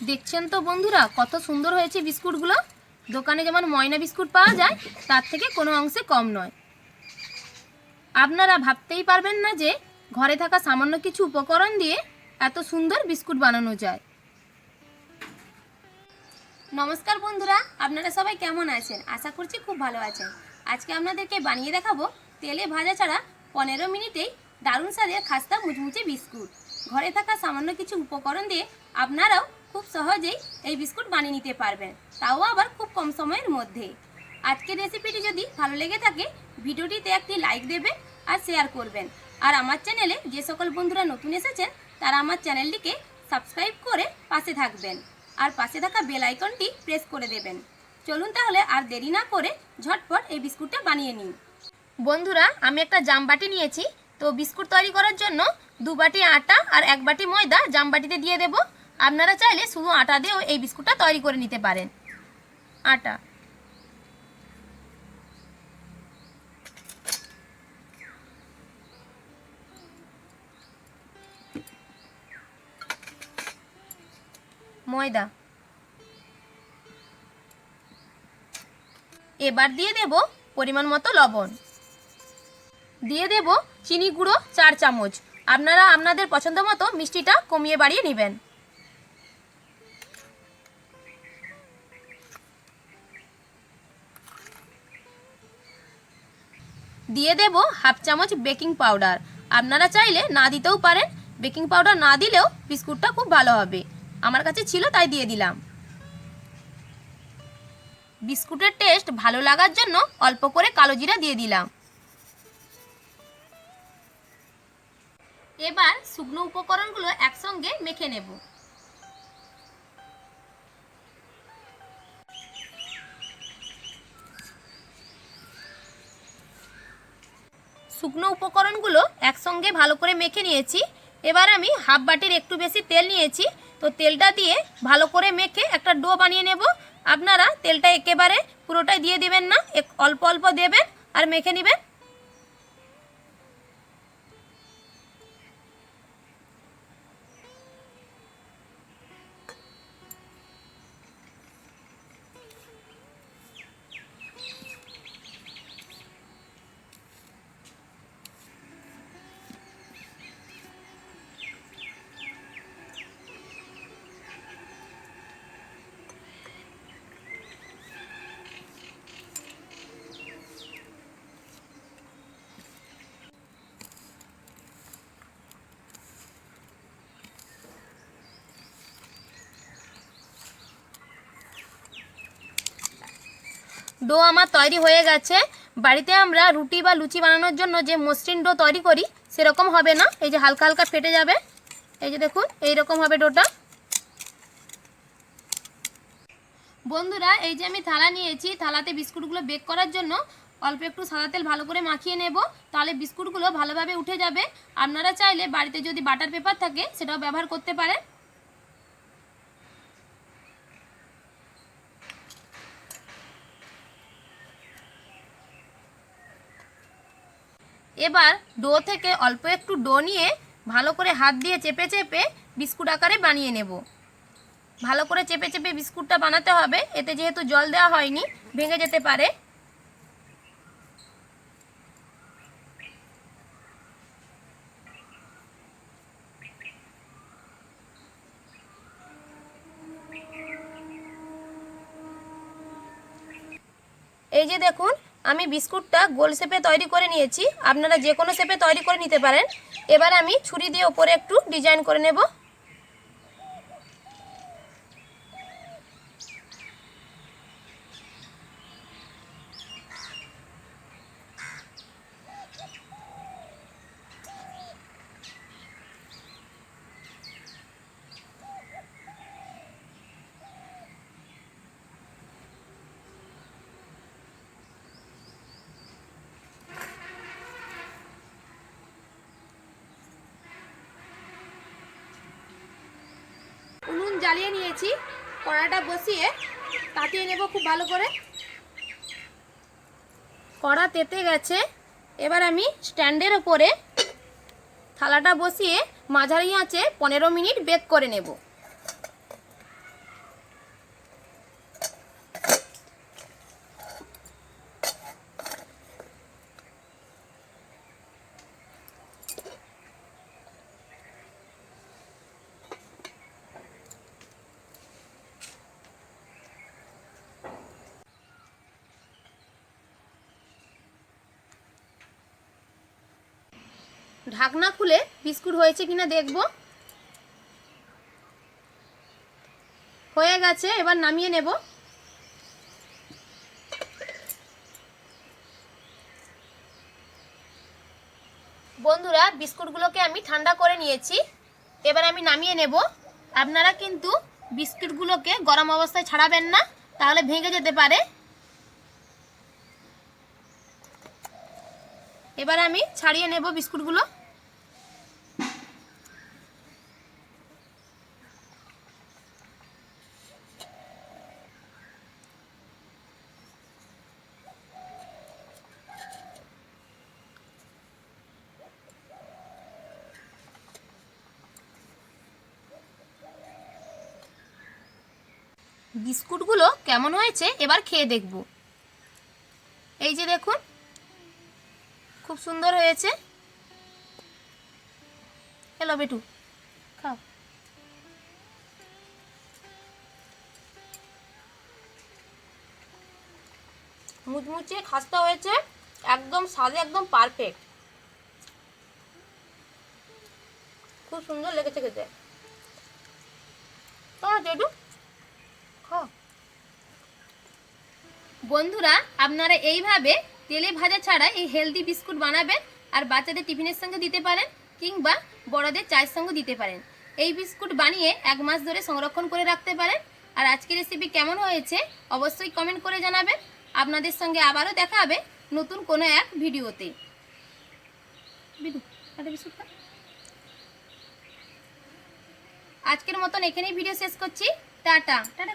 দেখছেন তো বন্ধুরা, কত সুন্দর হয়েছে বিস্কুটগুলো? দোকানে যেমন ময়না বিস্কুট পাওয়া যায়, তার থেকে কোনো অংশে কম নয়। আপনারা ভাবতেই পারবেন না যে, ঘরে থাকা সামান্য কিছু উপকরণ দিয়ে এত সুন্দর বিস্কুট বানানো যায়। নমস্কার বন্ধুরা, আপনারা সবাই কেমন আছেন? আশা করছি খুব ভালো আছেন। আজকে আপনাদেরকে বানিয়ে দেখাবো তেলে ভাজা ছাড়া পনেরো মিনিটেই দারুণ স্বাদের খাস্তা মুচমুচে বিস্কুট। ঘরে থাকা সামান্য কিছু উপকরণ দিয়ে আপনারাও খুব সহজেই এই বিস্কুট বানিয়ে নিতে পারবেন। তাও আবার খুব কম সময়ের মধ্যে। আজকের রেসিপিটি যদি ভালো লেগে থাকে, ভিডিওটিতে একটি লাইক দেবেন আর শেয়ার করবেন। আর আমার চ্যানেলে যে সকল বন্ধুরা নতুন এসেছেন, তারা আমার চ্যানেলটিকে সাবস্ক্রাইব করে পাশে থাকবেন। আর পাশে থাকা বেল আইকনটি প্রেস করে দেবেন। চলুন তাহলে আর দেরি না করে ঝটপট এই বিস্কুটটা বানিয়ে নিন বন্ধুরা, আমি একটা জামবাটি নিয়েছি। তো বিস্কুট তৈরি করার জন্য দু বাটি আটা আর এক বাটি ময়দা জামবাটিতে দিয়ে দেব। আপনারা চাইলে শুধু আটা দিয়েও এই বিস্কুটটা তৈরি করে নিতে পারেন। আটা। ময়দা। এবার দিয়ে দেব পরিমাণ মতো লবণ। দিয়ে দেব চিনি গুঁড়ো চার চামচ। আপনারা আপনাদের পছন্দ মতো মিষ্টিটা কমিয়ে বাড়িয়ে নেবেন। দিয়ে দেব হাফ চামচ বেকিং পাউডার। আপনারা চাইলে না দিতেও পারেন। বেকিং পাউডার না দিলেও বিস্কুটটা খুব ভালো হবে। আমার কাছে ছিল, তাই দিয়ে দিলাম। বিস্কুটের টেস্ট ভালো লাগার জন্য অল্প করে কালো জিরা দিয়ে দিলাম। এবার শুকনো উপকরণগুলো একসঙ্গে মেখে নেব। শুকনো উপকরণগুলো একসঙ্গে ভালো করে মেখে নিয়েছি। এবার আমি হাফ বাটির একটু বেশি তেল নিয়েছি। তো তেলটা দিয়ে ভালো করে মেখে একটা ডো বানিয়ে নেব। আপনারা তেলটা একেবারে পুরোটাই দিয়ে দিবেন না অল্প অল্প দেবেন আর মেখে নেবেন। ডো আমার তৈরি হয়ে গেছে। বাড়িতে আমরা রুটি বা লুচি বানানোর জন্য যে মসৃণ ডো তৈরি করি, সেরকম হবে না। এই যে হালকা হালকা ফেটে যাবে। এই যে দেখুন এই রকম হবে ডোটা। বন্ধুরা, এই যে আমি থালা নিয়েছি, থালাতে বিস্কুটগুলো বেক করার জন্য অল্প একটু সাদা তেল ভালো করে মাখিয়ে নেব। তাহলে বিস্কুটগুলো ভালোভাবে উঠে যাবে। আপনারা চাইলে বাড়িতে যদি বাটার পেপার থাকে, সেটাও ব্যবহার করতে পারেন। এবার ডো থেকে অল্প একটু ডো নিয়ে ভালো করে হাত দিয়ে চেপে চেপে বিস্কুট আকারে বানিয়ে নেব। ভালো করে চেপে চেপে বিস্কুটটা বানাতে হবে। এতে যেহেতু জল দেওয়া হয়নি, ভেঙে যেতে পারে। এই যে দেখুন আমি বিস্কুটটা গোল শেপে তৈরি করে নিয়েছি। আপনারা যে কোনো শেপে তৈরি করে নিতে পারেন। এবার আমি ছুরি দিয়ে ওপরে একটু ডিজাইন করে নেব। জ্বালিয়ে নিয়েছি কড়াটা বসিয়ে তাতিয়ে নেব খুব ভালো করে। কড়া তেতে গেছে, এবার আমি স্ট্যান্ডের ওপরে থালাটা বসিয়ে মাঝারি আঁচে পনেরো মিনিট বেক করে নেব। ঢাকনা খুলে বিস্কুট হয়েছে কিনা দেখব। হয়ে গেছে, এবার নামিয়ে নেব। বন্ধুরা, বিস্কুটগুলোকে আমি ঠান্ডা করে নিয়েছি। এবার আমি নামিয়ে নেব। আপনারা কিন্তু বিস্কুটগুলোকে গরম অবস্থায় ছাড়াবেন না, তাহলে ভেঙে যেতে পারে। এবার আমি ছাড়িয়ে নেব বিস্কুটগুলো। বিস্কুটগুলো কেমন হয়েছে এবার খেয়ে দেখব। এই যে দেখুন, খুব সুন্দর হয়েছে। হ্যালো বেটু, খাও। মুচমুচে খাস্তা হয়েছে, একদম স্বাদে একদম পারফেক্ট খুব সুন্দর লেগেছে খেতে। তোমার জেঠু বন্ধুরা, আপনারা এইভাবে তেলে ভাজা ছাড়া এই হেলদি বিস্কুট বানাবেন আর বাচ্চাদের টিফিনের সঙ্গে দিতে পারেন কিংবা বড়দের চায়ের সঙ্গে দিতে পারেন। এই বিস্কুট বানিয়ে এক মাস ধরে সংরক্ষণ করে রাখতে পারেন। আর আজকের রেসিপি কেমন হয়েছে অবশ্যই কমেন্ট করে জানাবেন। আপনাদের সঙ্গে আবারও দেখা হবে নতুন কোনো এক ভিডিওতে। আজকের মতন এখানেই ভিডিও শেষ করছি। টাটা। টাটা